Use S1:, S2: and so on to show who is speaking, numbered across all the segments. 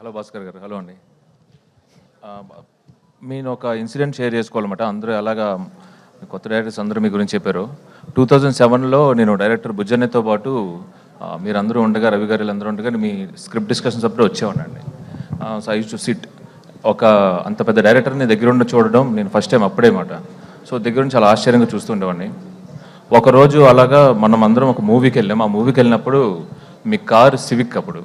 S1: Hello Bhaskar గారు hello అండి. నేను ఒక ఇన్సిడెంట్ షేర్ చేసుకోవాలన్నమాట. అందరూ అలాగా కొత్త డైరెక్టర్స్ అందరూ మీ గురించి చెప్పారు. టూ థౌజండ్ సెవెన్లో నేను డైరెక్టర్ బుజ్జన్నతో పాటు మీరందరూ ఉండగా రవి గారు అందరూ ఉండగా మీ స్క్రిప్ట్ డిస్కషన్స్ అప్పుడు వచ్చేవాడినండి. So I to sit. ఒక అంత పెద్ద డైరెక్టర్ని దగ్గర ఉండి చూడడం నేను ఫస్ట్ టైం అప్పుడే మాట. సో దగ్గర నుంచి చాలా ఆశ్చర్యంగా చూస్తుండేవాడిని ఒకరోజు అలాగా మనం అందరం ఒక మూవీకి వెళ్ళాం. ఆ మూవీకి వెళ్ళినప్పుడు మీ కార్ సివిక్ అప్పుడు.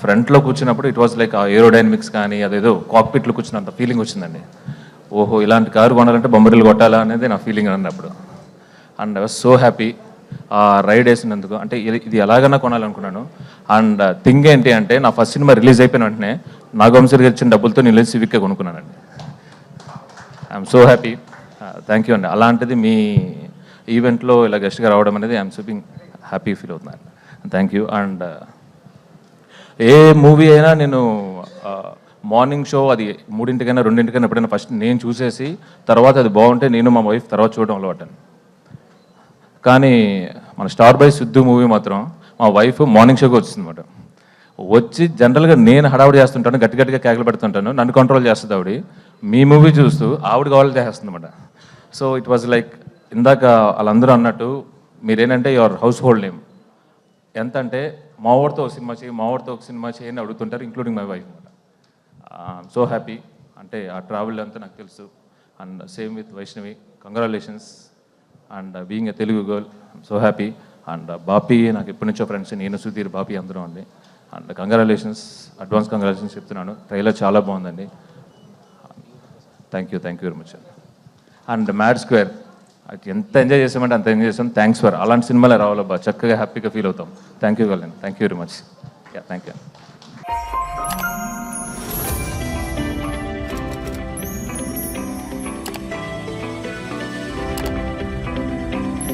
S1: ఫ్రంట్లో కూర్చున్నప్పుడు it was like uh aerodynamics కానీ అదేదో కాక్పిట్లో కూర్చున్నంత ఫీలింగ్ వచ్చిందండి. ఓహో ఇలాంటి కారు కొనాలంటే బొమ్మరిలు కొట్టాలా అనేది నా ఫీలింగ్ అన్నప్పుడు and I was so happy ఆ రైడ్ వేసినందుకు. అంటే ఇది ఇది ఎలాగైనా కొనాలనుకున్నాను. అండ్ థింగ్ uh, ఏంటి అంటే నా ఫస్ట్ సినిమా రిలీజ్ అయిపోయిన వెంటనే నాగవంశర్ గారు ఇచ్చిన డబ్బులతో నేను సివిక్గా కొనుక్కున్నానండి. I'm so happy thank you అండి. అలాంటిది మీ ఈవెంట్లో ఇలా గెస్ట్గా రావడం అనేది ఐఎమ్ సూపింగ్ హ్యాపీ ఫీల్ అవుతున్నాను. Thank you and a movie అయినా నేను మార్నింగ్ షో అది మూడింటికైనా రెండింటికైనా ఎప్పుడైనా ఫస్ట్ నేను చూసేసి తర్వాత అది బాగుంటే నేను మా వైఫ్ తర్వాత చూడడం అలవాటను కానీ మన స్టార్ బై సిద్ధు మూవీ మాత్రం మా వైఫ్ మార్నింగ్ షోకి వచ్చింది అనమాట వచ్చి జనరల్గా నేను హడావుడి చేస్తుంటాను గట్టి గట్టిగా కేకలు పెడుతుంటాను నన్ను కంట్రోల్ చేస్తుంది ఆవిడ. మీ మూవీ చూస్తూ ఆవిడ కావాలి చేస్తుంది అనమాట సో ఇట్ వాజ్ లైక్ ఇందాక వాళ్ళందరూ అన్నట్టు మీరేనంటే యువర్ హౌస్ హోల్డ్ నేమ్ ఎంత అంటే మావాడితో ఒక సినిమా చేయి మావాడితో ఒక సినిమా చేయని అడుగుతుంటారు including my wife so happy అంటే ఆ ట్రావెల్ అంతా నాకు తెలుసు. And same with Vaishnavi congratulations and being a Telugu girl so happy and Bapi నాకు ఎప్పటి నుంచో ఫ్రెండ్స్ నేను సుధీర్ బాపీ అందరం అండి. అండ్ కంగ్రాలేషన్స్ అడ్వాన్స్ కంగ్రాలేషన్స్ చెప్తున్నాను. ట్రైలర్ చాలా బాగుందండి. Thank you thank you very much and mad square అది ఎంత ఎంజాయ్ చేసామంటే అంత ఎంజాయ్ చేసాం. థ్యాంక్స్ ఫర్ అలాంటి సినిమాలే రావాలబ్బా. చక్కగా హ్యాపీగా ఫీల్ అవుతాం. Thank you Kalyan thank you very much yeah thank you